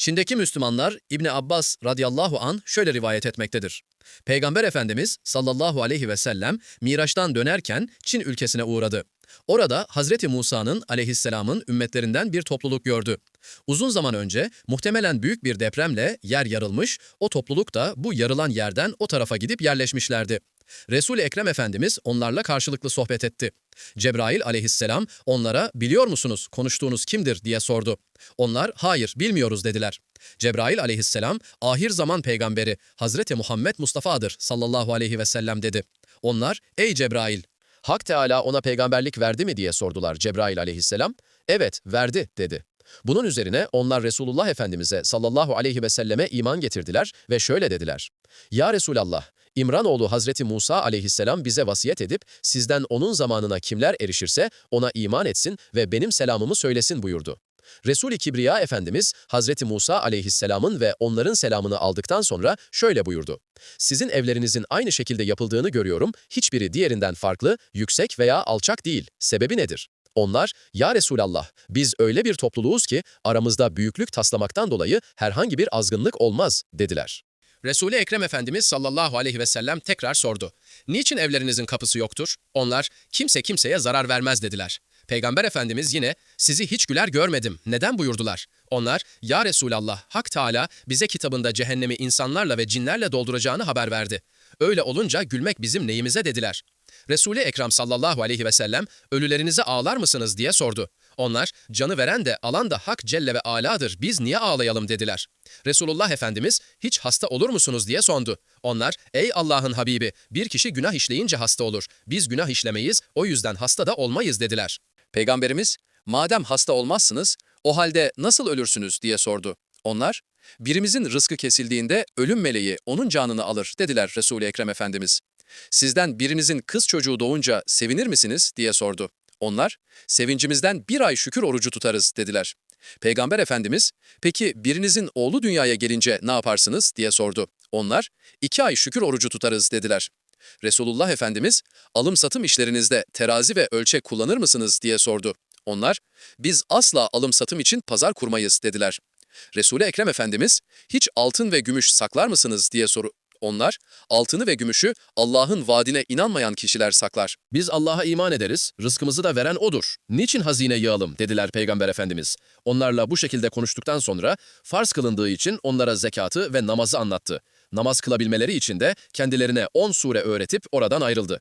Çin'deki Müslümanlar İbni Abbas radıyallahu an şöyle rivayet etmektedir. Peygamber Efendimiz sallallahu aleyhi ve sellem Miraç'tan dönerken Çin ülkesine uğradı. Orada Hazreti Musa'nın aleyhisselamın ümmetlerinden bir topluluk gördü. Uzun zaman önce muhtemelen büyük bir depremle yer yarılmış, o topluluk da bu yarılan yerden o tarafa gidip yerleşmişlerdi. Resul-i Ekrem Efendimiz onlarla karşılıklı sohbet etti. Cebrail aleyhisselam onlara biliyor musunuz konuştuğunuz kimdir diye sordu. Onlar hayır bilmiyoruz dediler. Cebrail aleyhisselam ahir zaman peygamberi Hazreti Muhammed Mustafa'dır sallallahu aleyhi ve sellem dedi. Onlar ey Cebrail Hak Teala ona peygamberlik verdi mi diye sordular Cebrail aleyhisselam. Evet verdi dedi. Bunun üzerine onlar Resulullah Efendimiz'e sallallahu aleyhi ve selleme iman getirdiler ve şöyle dediler. Ya Resulallah, İmranoğlu Hazreti Musa aleyhisselam bize vasiyet edip sizden onun zamanına kimler erişirse ona iman etsin ve benim selamımı söylesin buyurdu. Resul-i Kibriya Efendimiz Hazreti Musa aleyhisselamın ve onların selamını aldıktan sonra şöyle buyurdu. Sizin evlerinizin aynı şekilde yapıldığını görüyorum, hiçbiri diğerinden farklı, yüksek veya alçak değil. Sebebi nedir? Onlar, ya Resulallah, biz öyle bir topluluğuz ki aramızda büyüklük taslamaktan dolayı herhangi bir azgınlık olmaz, dediler. Resul-i Ekrem Efendimiz sallallahu aleyhi ve sellem tekrar sordu. Niçin evlerinizin kapısı yoktur? Onlar, kimse kimseye zarar vermez dediler. Peygamber Efendimiz yine, sizi hiç güler görmedim, neden buyurdular? Onlar, ya Resulallah, Hak Teala bize kitabında cehennemi insanlarla ve cinlerle dolduracağını haber verdi. Öyle olunca gülmek bizim neyimize dediler. Resul-i Ekrem sallallahu aleyhi ve sellem ölülerinize ağlar mısınız diye sordu. Onlar canı veren de alan da Hak Celle ve Ala'dır biz niye ağlayalım dediler. Resulullah Efendimiz hiç hasta olur musunuz diye sondu. Onlar ey Allah'ın Habibi bir kişi günah işleyince hasta olur. Biz günah işlemeyiz o yüzden hasta da olmayız dediler. Peygamberimiz madem hasta olmazsınız o halde nasıl ölürsünüz diye sordu. Onlar birimizin rızkı kesildiğinde ölüm meleği onun canını alır dediler Resul-i Ekrem Efendimiz. Sizden birinizin kız çocuğu doğunca sevinir misiniz diye sordu. Onlar, sevincimizden bir ay şükür orucu tutarız dediler. Peygamber Efendimiz, peki birinizin oğlu dünyaya gelince ne yaparsınız diye sordu. Onlar, iki ay şükür orucu tutarız dediler. Resulullah Efendimiz, alım satım işlerinizde terazi ve ölçek kullanır mısınız diye sordu. Onlar, biz asla alım satım için pazar kurmayız dediler. Resul-i Ekrem Efendimiz, hiç altın ve gümüş saklar mısınız diye soru. Onlar, altını ve gümüşü Allah'ın vaadine inanmayan kişiler saklar. Biz Allah'a iman ederiz, rızkımızı da veren O'dur. Niçin hazine yığalım dediler Peygamber Efendimiz. Onlarla bu şekilde konuştuktan sonra farz kılındığı için onlara zekatı ve namazı anlattı. Namaz kılabilmeleri için de kendilerine 10 sure öğretip oradan ayrıldı.